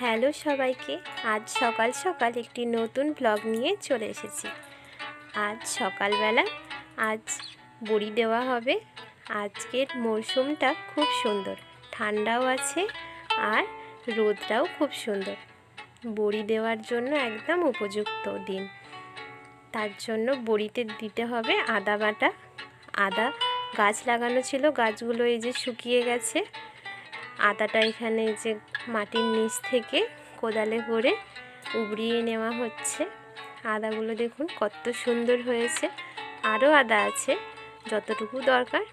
Hello সবাইকে। আজ সকাল সকাল একটি নতুন ব্লগ নিয়ে চলে এসেছি। আজ সকালবেলা আজ বড়ি দেওয়া হবে। আজকের মরশুমটা খুব সুন্দর। ঠান্ডাও আছে আর রোদটাও খুব সুন্দর। বড়ি দেওয়ার জন্য একদম উপযুক্ত দিন। তার জন্য বড়িতে দিতে হবে আদা বাটা। আদা গাছ লাগানো ছিল, গাছগুলো এই যে শুকিয়ে গেছে। আদাটা এখানে যে মাটির নিচ থেকে কোদালে করে উবড়িয়ে নেওয়া হচ্ছে। আদাগুলো দেখুন কত সুন্দর হয়েছে। আরও আদা আছে, যতটুকু দরকার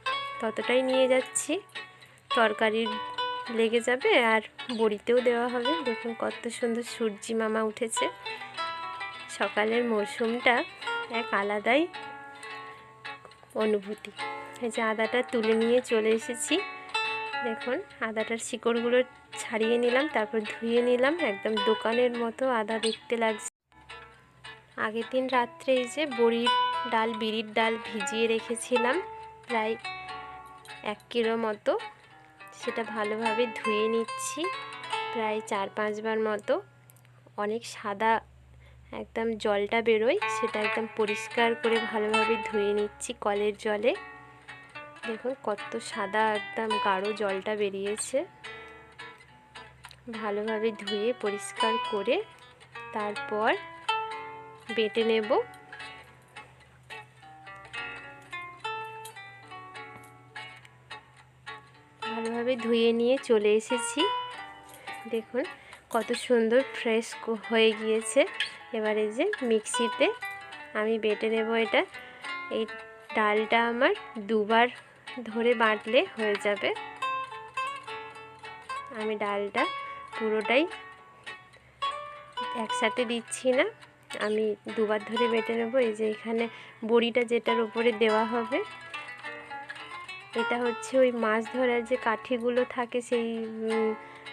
ততটাই নিয়ে যাচ্ছি। তরকারির লেগে যাবে আর বড়িতেও দেওয়া হবে। দেখুন কত সুন্দর সূর্যি মামা উঠেছে। সকালের মরশুমটা এক আলাদাই অনুভূতি। এই যে আদাটা তুলে নিয়ে চলে এসেছি। দেখুন, আদাটার শিকড়গুলো ছাড়িয়ে নিলাম, তারপর ধুয়ে নিলাম, একদম দোকানের মতো আদা দেখতে লাগছে। আগের দিন রাত্রে এই যে বড়ির ডাল, বিড়ির ডাল ভিজিয়ে রেখেছিলাম, প্রায় এক কিলো মতো। সেটা ভালোভাবে ধুয়ে নিচ্ছি, প্রায় চার পাঁচবার মতো। অনেক সাদা একদম জলটা বেরোয়, সেটা একদম পরিষ্কার করে ভালোভাবে ধুয়ে নিচ্ছি কলের জলে। দেখুন কত সাদা একদম গাঢ় জলটা বেরিয়েছে। ভালোভাবে ধুয়ে, পরিষ্কার করে তারপর বেটে নেব। ভালোভাবে ধুয়ে নিয়ে চলে এসেছি। দেখুন কত সুন্দর ফ্রেশ হয়ে গিয়েছে। এবারে যে মিক্সিতে আমি বেটে নেব এটা। এই ডালটা আমার দুবার ধরে বাটলে হয়ে যাবে। আমি ডালটা পুরোটাই একসাথে দিচ্ছি না। আমি দুবার ধরে বেটে নেব। এই যে এখানে বড়িটা যেটার উপরে দেওয়া হবে, এটা হচ্ছে ওই মাছ ধরার যে কাঠিগুলো থাকে সেই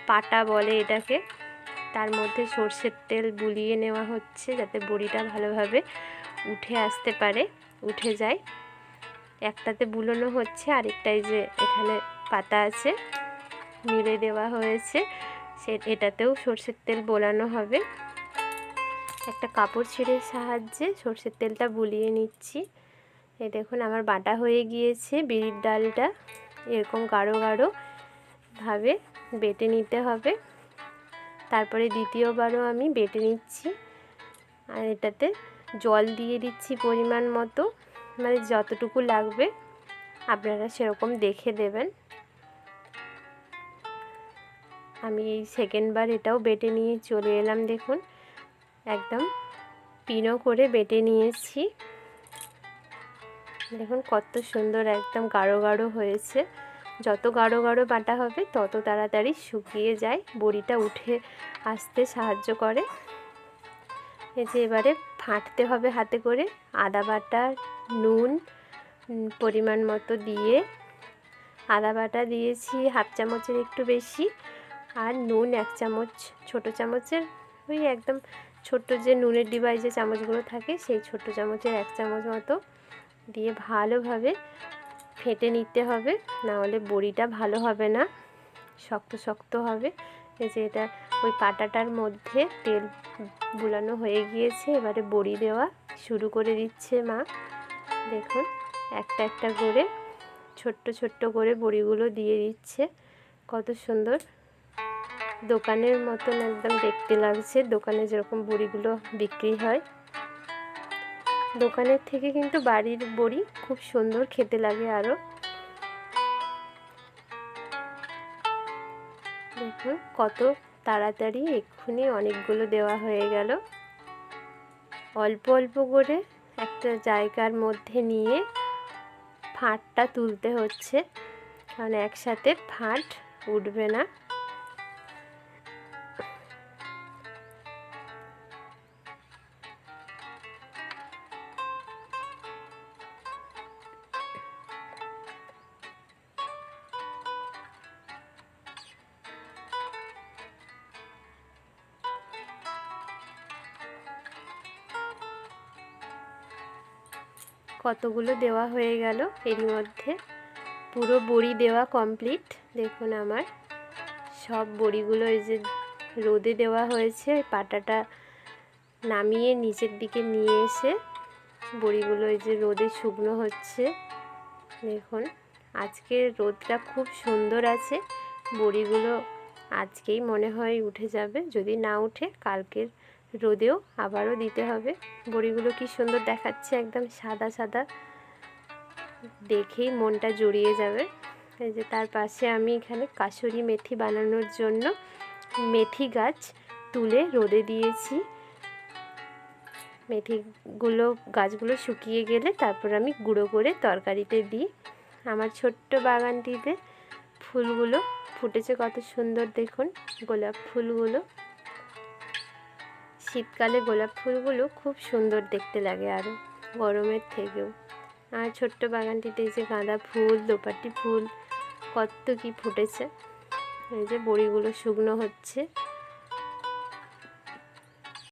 পাটা বলে এটাকে। তার মধ্যে সর্ষের তেল বুলিয়ে নেওয়া হচ্ছে যাতে বড়িটা ভালোভাবে উঠে আসতে পারে, উঠে যায়। একটাতে বুলোনো হচ্ছে আরেকটাই যে এখানে পাতা আছে, মিলে দেওয়া হয়েছে। সে এটাতেও সর্ষের তেল বোলানো হবে। একটা কাপড় ছিঁড়ের সাহায্যে সর্ষের তেলটা বুলিয়ে নিচ্ছি। এই দেখুন, আমার বাটা হয়ে গিয়েছে, বিড়ির ডালটা এরকম গাঢ় গাঢ় ভাবে বেটে নিতে হবে। তারপরে দ্বিতীয়বারও আমি বেটে নিচ্ছি। আর এটাতে জল দিয়ে দিচ্ছি পরিমাণ মতো। মানে যতটুকু লাগবে আপনারা সেরকম দেখে দেবেন। আমি এই সেকেন্ডবার এটাও বেটে নিয়ে চলে এলাম দেখুন। একদম পিনো করে বেটে নিয়েছি। দেখুন কত সুন্দর একদম গাঢ় গাঢ় হয়েছে। যত গাঢ় গাঢ় বাটা হবে তত তাড়াতাড়ি শুকিয়ে যায়, বড়িটা উঠে আসতে সাহায্য করে। এই যে এবারে ফাটতে হবে হাতে করে। আদা বাটা, নুন পরিমাণ মতো দিয়ে আদা বাটা দিয়েছি হাফ চামচের একটু বেশি। আর নুন এক চামচ, ছোট চামচের ওই একদম ছোট্ট যে নুনের ডিবাই যে চামচগুলো থাকে, সেই ছোট্ট চামচের এক চামচ মতো দিয়ে ভালোভাবে ফেটে নিতে হবে। না হলে বড়িটা ভালো হবে না, শক্ত শক্ত হবে। এই যে এটা ওই পাটাটার মধ্যে তেল বুলানো হয়ে গিয়েছে, এবারে বড়ি দেওয়া শুরু করে দিচ্ছে মা। দেখুন, একটা একটা করে, ছোট্ট ছোট্ট করে বড়িগুলো দিয়ে দিচ্ছে। কত সুন্দর। দোকানের মতন একদম দেখতে লাগছে, দোকানে যেরকম বড়িগুলো বিক্রি হয়। দোকানের থেকে কিন্তু বাড়ির বড়ি খুব সুন্দর খেতে লাগে আরও দেখুন, কত তাড়াতাড়ি এক্ষুনি অনেকগুলো দেওয়া হয়ে গেল। অল্প অল্প করে একটা জায়গার মধ্যে নিয়ে ফাঁটটা তুলতে হচ্ছে। কারণ একসাথে ফাঁট উঠবে না। কতগুলো দেওয়া হয়ে গেল এরই মধ্যে। পুরো বড়ি দেওয়া কমপ্লিট দেখুন আমার সব বড়িগুলো এই যে রোদে দেওয়া হয়েছে। পাটাটা নামিয়ে নিচের দিকে নিয়ে এসে বড়িগুলো এই যে রোদে শুকনো হচ্ছে। দেখুন আজকের রোদটা খুব সুন্দর আছে। বড়িগুলো আজকেই মনে হয় উঠে যাবে। যদি না উঠে, কালকের রোদেও আবারও দিতে হবে। বড়িগুলো কি সুন্দর দেখাচ্ছে, একদম সাদা সাদা। দেখেই মনটা জড়িয়ে যাবে। এই যে তার পাশে আমি এখানে কাসুরি মেথি বানানোর জন্য মেথি গাছ তুলে রোদে দিয়েছি। মেথিগুলো, গাছগুলো শুকিয়ে গেলে তারপর আমি গুঁড়ো করে তরকারিতে দিই। আমার ছোট্ট বাগানটিতে ফুলগুলো ফুটেছে, কত সুন্দর দেখুন। গোলাপ ফুলগুলো। শীতকালে গোলাপ ফুলগুলো খুব সুন্দর দেখতে লাগে আরও গরমের থেকেও। আর ছোট্ট বাগানটিতে যে গাঁদা ফুল দোপাটি ফুল, কত কি ফুটেছে, এই যে বড়িগুলো শুকনো হচ্ছে।